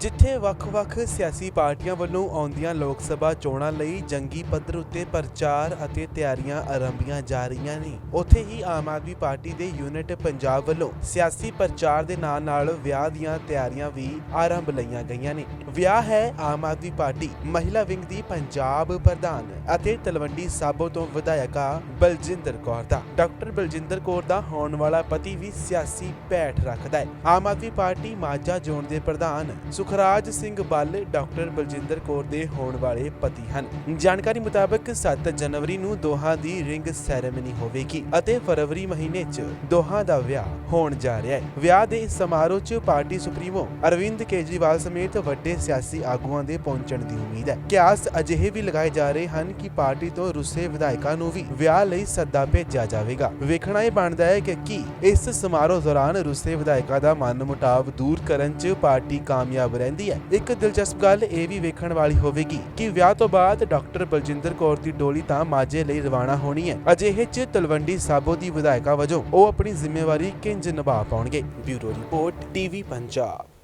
ਜਿੱਥੇ ਵੱਖ-ਵੱਖ ਸਿਆਸੀ ਪਾਰਟੀਆਂ ਵੱਲੋਂ ਆਉਂਦੀਆਂ ਲੋਕ ਸਭਾ ਚੋਣਾਂ ਲਈ ਜੰਗੀ ਪੱਧਰ ਉੱਤੇ ਪ੍ਰਚਾਰ ਅਤੇ ਤਿਆਰੀਆਂ ਆਰੰਭੀਆਂ ਜਾ ਰਹੀਆਂ ਨੇ। ਉੱਥੇ ਹੀ ਆਮ ਆਦਮੀ ਪਾਰਟੀ ਦੇ ਯੂਨਿਟ ਪੰਜਾਬ ਵੱਲੋਂ ਸਿਆਸੀ ਪ੍ਰਚਾਰ ਦੇ ਨਾਲ-ਨਾਲ ਵਿਆਹ ਦੀਆਂ ਤਿਆਰੀਆਂ ਵੀ ਆਰੰਭ ਲਈਆਂ ਗਈਆਂ ਨੇ। ਵਿਆਹ ਹੈ ਆਮ ਆਦਮੀ ਪਾਰਟੀ ਮਹਿਲਾ ਵਿੰਗ ਦੀ ਪੰਜਾਬ ਪ੍ਰਧਾਨ ਅਤੇ ਤਲਵੰਡੀ ਸਾਬੋ ਤੋਂ ਵਿਧਾਇਕਾ ਬਲਜਿੰਦਰ ਕੌਰ ਦਾ। ਡਾਕਟਰ ਬਲਜਿੰਦਰ ਕੌਰ ਦਾ ਹੋਣ ਵਾਲਾ ਪਤੀ ਵੀ ਸਿਆਸੀ ਪੈਠ ਰੱਖਦਾ ਹੈ। ਆਮ ਆਦਮੀ ਪਾਰਟੀ ਮਾਝਾ ਜ਼ੋਨ ਦੇ ਪ੍ਰਧਾਨ ਸੁਖ ਸੁਖਰਾਜ ਸਿੰਘ ਬੱਲ ਡਾਕਟਰ ਬਲਜਿੰਦਰ ਕੌਰ ਦੇ ਹੋਣ ਵਾਲੇ ਪਤੀ ਹਨ। ਜਾਣਕਾਰੀ ਮੁਤਾਬਕ 7 ਜਨਵਰੀ ਨੂੰ ਦੋਹਾਂ ਦੀ ਰਿੰਗ ਸੈਰੇਮਨੀ ਹੋਵੇਗੀ ਅਤੇ ਫਰਵਰੀ ਮਹੀਨੇ 'ਚ ਦੋਹਾਂ ਦਾ ਵਿਆਹ ਹੋਣ ਜਾ ਰਿਹਾ ਹੈ। ਵਿਆਹ ਦੇ ਇਸ ਸਮਾਰੋਹ 'ਚ ਪਾਰਟੀ ਸੁਪਰੀਮੋ ਅਰਵਿੰਦ ਕੇਜਰੀਵਾਲ ਸਮੇਤ ਵੱਡੇ ਸਿਆਸੀ ਆਗੂਆਂ ਦੇ ਪਹੁੰਚਣ ਦੀ ਉਮੀਦ ਹੈ। ਕਿਆਸ ਅਜਿਹੇ ਵੀ ਲਗਾਏ ਜਾ ਰਹੇ ਹਨ ਕਿ ਪਾਰਟੀ ਤੋਂ ਰੁੱਸੇ ਵਿਧਾਇਕਾਂ ਨੂੰ ਵੀ ਵਿਆਹ ਲਈ ਸੱਦਾ ਭੇਜਿਆ ਜਾਵੇਗਾ। ਵੇਖਣਾ ਇਹ ਬਣਦਾ ਹੈ ਕਿ ਕੀ ਇਸ ਸਮਾਰੋਹ ਦੌਰਾਨ ਰੁੱਸੇ ਵਿਧਾਇਕਾਂ ਦਾ ਮਨ ਮੁਟਾਵ ਦੂਰ ਕਰਨ 'ਚ ਪਾਰਟੀ ਕਾਮਯਾਬ ਰਹਿੰਦੀ ਹੈ। ਇੱਕ ਦਿਲਚਸਪ ਗੱਲ ਇਹ ਵੀ ਵੇਖਣ ਵਾਲੀ ਹੋਵੇਗੀ ਕਿ ਵਿਆਹ ਤੋਂ ਬਾਅਦ ਡਾਕਟਰ ਬਲਜਿੰਦਰ ਕੌਰ ਦੀ ਡੋਲੀ ਤਾਂ ਮਾਝੇ ਲਈ ਰਵਾਨਾ ਹੋਣੀ ਹੈ। ਅਜਿਹੇ 'ਚ ਤਲਵੰਡੀ ਸਾਬੋ ਦੀ ਵਿਧਾਇਕਾ ਵਜੋਂ ਉਹ ਆਪਣੀ ਜ਼ਿੰਮੇਵਾਰੀ ਕਿੰਜ ਨਿਭਾ ਪਾਉਣਗੇ। Bureau report TV Punjab.